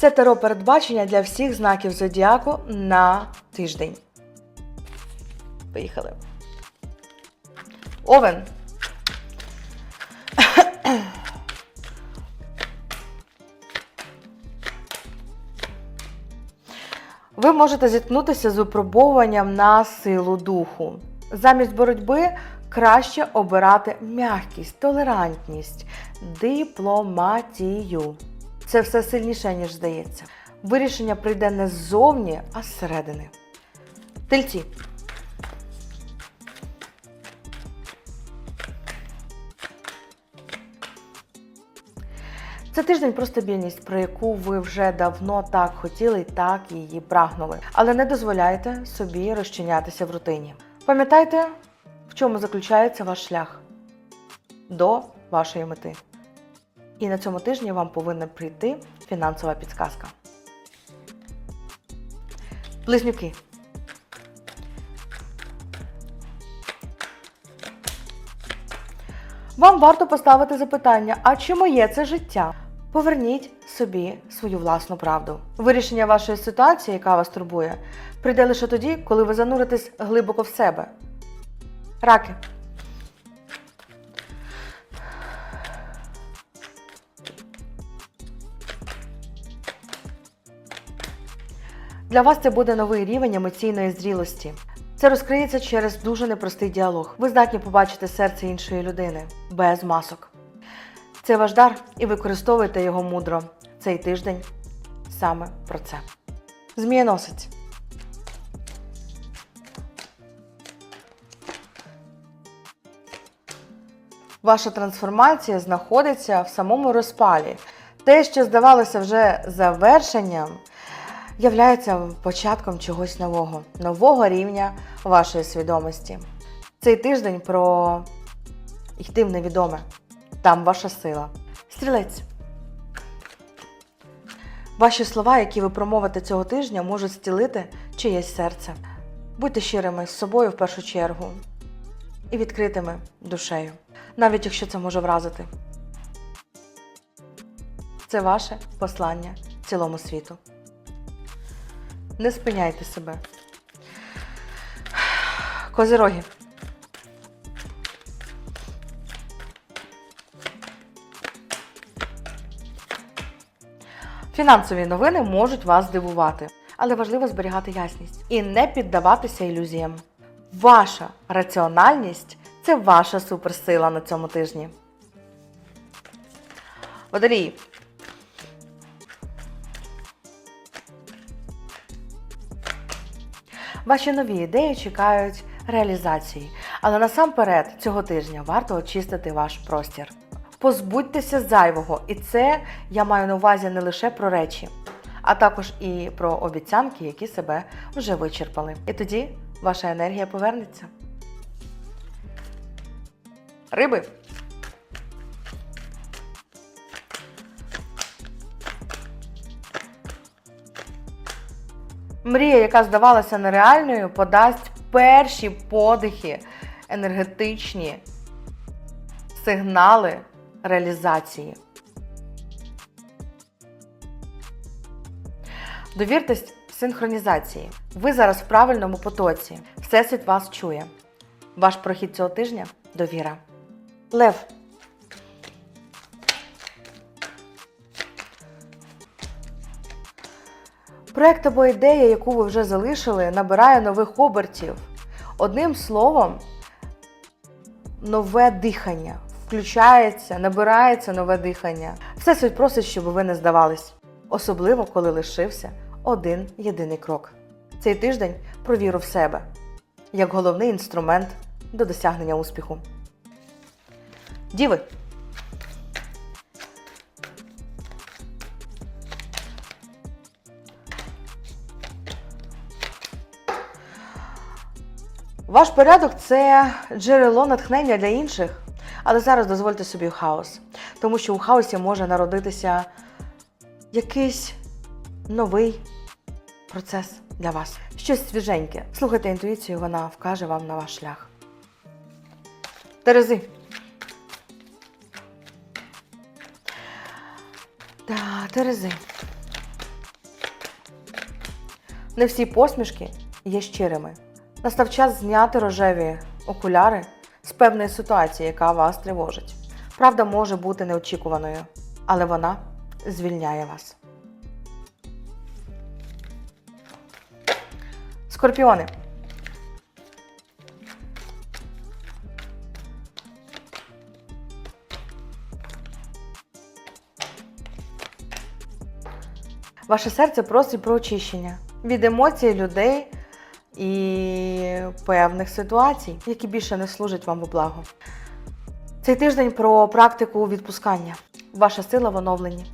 Це таро передбачення для всіх знаків зодіаку на тиждень. Поїхали. Овен. Ви можете зіткнутися з випробовуванням на силу духу. Замість боротьби краще обирати м'якість, толерантність, дипломатію. Це все сильніше, ніж здається. Вирішення прийде не ззовні, а зсередини. Тельці. Це тиждень про стабільність, про яку ви вже давно так хотіли і так її прагнули. Але не дозволяйте собі розчинятися в рутині. Пам'ятайте, в чому заключається ваш шлях до вашої мети. І на цьому тижні вам повинна прийти фінансова підсказка. Близнюки. Вам варто поставити запитання, а чи моє це життя? Поверніть собі свою власну правду. Вирішення вашої ситуації, яка вас турбує, прийде лише тоді, коли ви зануритесь глибоко в себе. Раки. Для вас це буде новий рівень емоційної зрілості. Це розкриється через дуже непростий діалог. Ви здатні побачити серце іншої людини без масок. Це ваш дар, і використовуйте його мудро. Цей тиждень саме про це. Змієносець. Ваша трансформація знаходиться в самому розпалі. Те, що здавалося вже завершенням, являється початком чогось нового, нового рівня вашої свідомості. Цей тиждень про йти в невідоме. Там ваша сила. Стрілець. Ваші слова, які ви промовите цього тижня, можуть зцілити чиєсь серце. Будьте щирими з собою в першу чергу і відкритими душею, навіть якщо це може вразити. Це ваше послання цілому світу. Не спиняйте себе. Козироги. Фінансові новини можуть вас здивувати, але важливо зберігати ясність і не піддаватися ілюзіям. Ваша раціональність це ваша суперсила на цьому тижні. Водолії. Ваші нові ідеї чекають реалізації, але насамперед цього тижня варто очистити ваш простір. Позбудьтеся зайвого, і це я маю на увазі не лише про речі, а також і про обіцянки, які себе вже вичерпали. І тоді ваша енергія повернеться. Риби. Мрія, яка здавалася нереальною, подасть перші подихи, енергетичні сигнали реалізації. Довіртесь синхронізації. Ви зараз в правильному потоці. Всесвіт вас чує. Ваш прохід цього тижня довіра. Лев. Проект або ідея, яку ви вже залишили, набирає нових обертів. Одним словом, нове дихання. Включається, набирається нове дихання. Всесвіт просить, щоб ви не здавались. Особливо, коли лишився один єдиний крок. Цей тиждень про віру в себе як головний інструмент до досягнення успіху. Діви. Ваш порядок це джерело натхнення для інших, але зараз дозвольте собі хаос, тому що у хаосі може народитися якийсь новий процес для вас. Щось свіженьке. Слухайте інтуїцію, вона вкаже вам на ваш шлях. Терези. Да, Терези. Не всі посмішки є щирими. Настав час зняти рожеві окуляри з певної ситуації, яка вас тривожить. Правда може бути неочікуваною, але вона звільняє вас. Скорпіони. Ваше серце просить про очищення від емоцій людей і певних ситуацій, які більше не служать вам у благо. Цей тиждень про практику відпускання. Ваша сила в оновленні.